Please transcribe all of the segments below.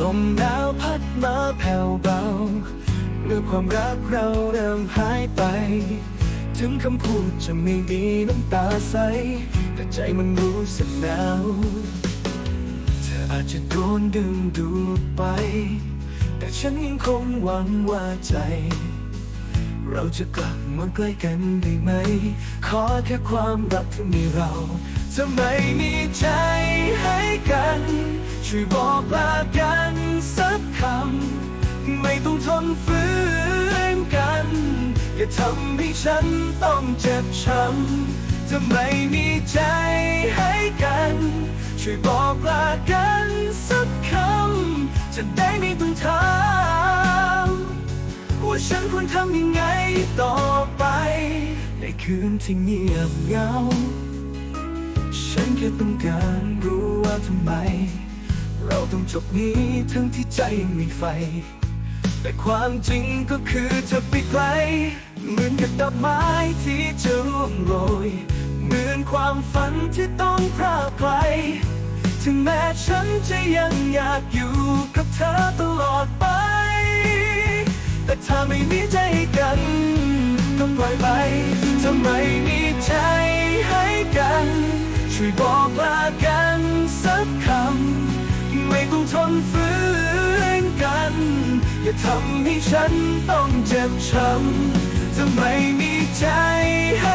ลมหนาวพัดมาแผ่วเบาเมื่อความรักเราเริ่มหายไป ถึงคำพูดจะไม่มีน้ำตาใส แต่ใจมันรู้สึกหนาวเธออาจจะโดนดึงดูดไป แต่ฉันยังคงหวังว่าใจ เราจะกลับมาใกล้กันได้ไหม ขอแค่ความรักที่มีเราจะไม่มีใจให้กัน ช่วยบอกลากันสักคำ ไม่ต้องทนฝืนกัน อย่าทำให้ฉันต้องเจ็บช้ำจะไม่มีใจให้กัน ช่วยบอกลากันสักคำ จะได้ไม่ต้องถาม ควรทำยังไงต่อไป ในคืนที่เงียบเหงา ฉันแค่ต้องการรู้ว่าทำไม เราต้องจบนี้ทั้งที่ใจยังมีไฟ แต่ความจริงก็คือเธอไปไกล เหมือนกับดอกไม้ที่จะร่วงโรย เหมือนความฝันที่ต้องพรากไกลถึงแม้ฉันจะยังอยากอยู่กับเธอตลอดไป แต่ถ้าไม่ ล่อยไปทำไม่มีใจให้กัน ช่วยบอกลากันสักคำ ไม่ต้องทนฝืนกัน อย่าทำให้ฉันต้องเจ็บช้ำทำไมมีใจใ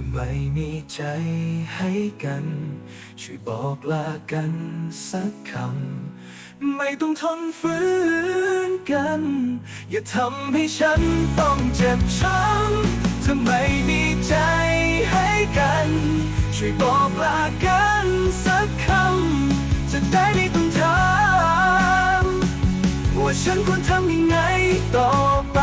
ทำไมมีใจให้กัน ช่วยบอกลากันสักคำ ไม่ต้องทนฝืนกัน อย่าทำให้ฉันต้องเจ็บช้ำทำไมมีใจให้กัน ช่วยบอกลากันสักคำ จะได้ไม่ต้องถามว่าฉันควรทำยังไงต่อไป